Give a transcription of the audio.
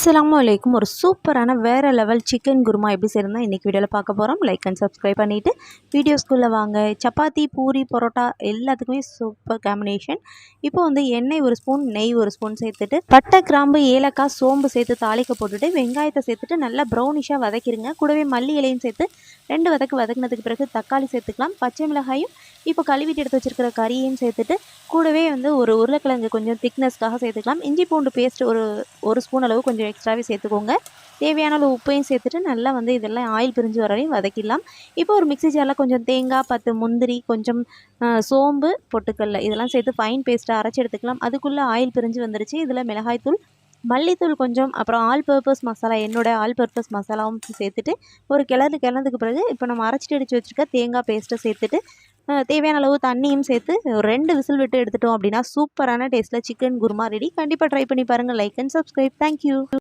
அஸ்லாம் வலைக்கும் ஒரு சூப்பரான வேறு லெவல் சிக்கன் குருமா எப்படி செய்யறதுனா இன்றைக்கி வீடியோவில் பார்க்க போகிறோம் லைக் அண்ட் சப்ஸ்கிரைப் பண்ணிவிட்டு வீடியோஸ்குள்ளே வாங்க. சப்பாத்தி பூரி பரோட்டா எல்லாத்துக்குமே சூப்பர் காம்பினேஷன் இப்போ வந்து எண்ணெய் ஒரு ஸ்பூன் நெய் ஒரு ஸ்பூன் சேர்த்துட்டு பட்டை கிராம்பு ஏலக்காய் சோம்பு சேர்த்து தாளிக்க போட்டுட்டு வெங்காயத்தை சேர்த்துட்டு நல்லா ப்ரௌனிஷாக வதக்கிடுங்க கூடவே மல்லி இலையும் சேர்த்து ரெண்டு வதக்கு வதக்குனதுக்கு பிறகு தக்காளி சேர்த்துக்கலாம். பச்சை மிளகாயும் இப்போ கழுவிட்டு எடுத்து வச்சிருக்கிற கறியையும் சேர்த்துட்டு கூடவே வந்து ஒரு உருளைக்கிழங்கு கொஞ்சம் திக்னஸ்க்காக சேர்த்துக்கலாம். இஞ்சி பூண்டு பேஸ்ட் ஒரு ஒரு ஸ்பூன் அளவு கொஞ்சம் எக்ஸ்ட்ராவே சேர்த்துக்கோங்க. தேவையான அளவு உப்பையும் சேர்த்துட்டு நல்லா வந்து இதெல்லாம் ஆயில் பிரிஞ்சு வர வரையும் வதக்கிடலாம். இப்போ ஒரு மிக்ஸி ஜாரில் கொஞ்சம் தேங்காய் பத்து முந்திரி கொஞ்சம் சோம்பு பொட்டுக்கல்ல இதெல்லாம் சேர்த்து ஃபைன் பேஸ்ட்டாக அரைச்சி எடுத்துக்கலாம். அதுக்குள்ளே ஆயில் பிரிஞ்சு வந்துருச்சு. இதில் மிளகாய்த்தூள் மல்லித்தூள் கொஞ்சம் அப்புறம் ஆல் பர்பஸ் மசாலா என்னோட ஆல் பர்பஸ் மசாலாவும் சேர்த்துட்டு ஒரு கிளறு கிளந்துக்கு பிறகு இப்போ நம்ம அரைச்சிட்டு அடித்து வச்சுருக்க தேங்காய் பேஸ்ட்டை சேர்த்துட்டு தேவையான அளவு தண்ணியும் சேர்த்து ஒரு ரெண்டு விசில் விட்டு எடுத்துட்டோம் அப்படின்னா சூப்பரான டேஸ்ட்டில் சிக்கன் குருமா ரெடி கண்டிப்பாக ட்ரை பண்ணி பாருங்கள் லைக் அண்ட் சப்ஸ்கிரைப் தேங்க்யூ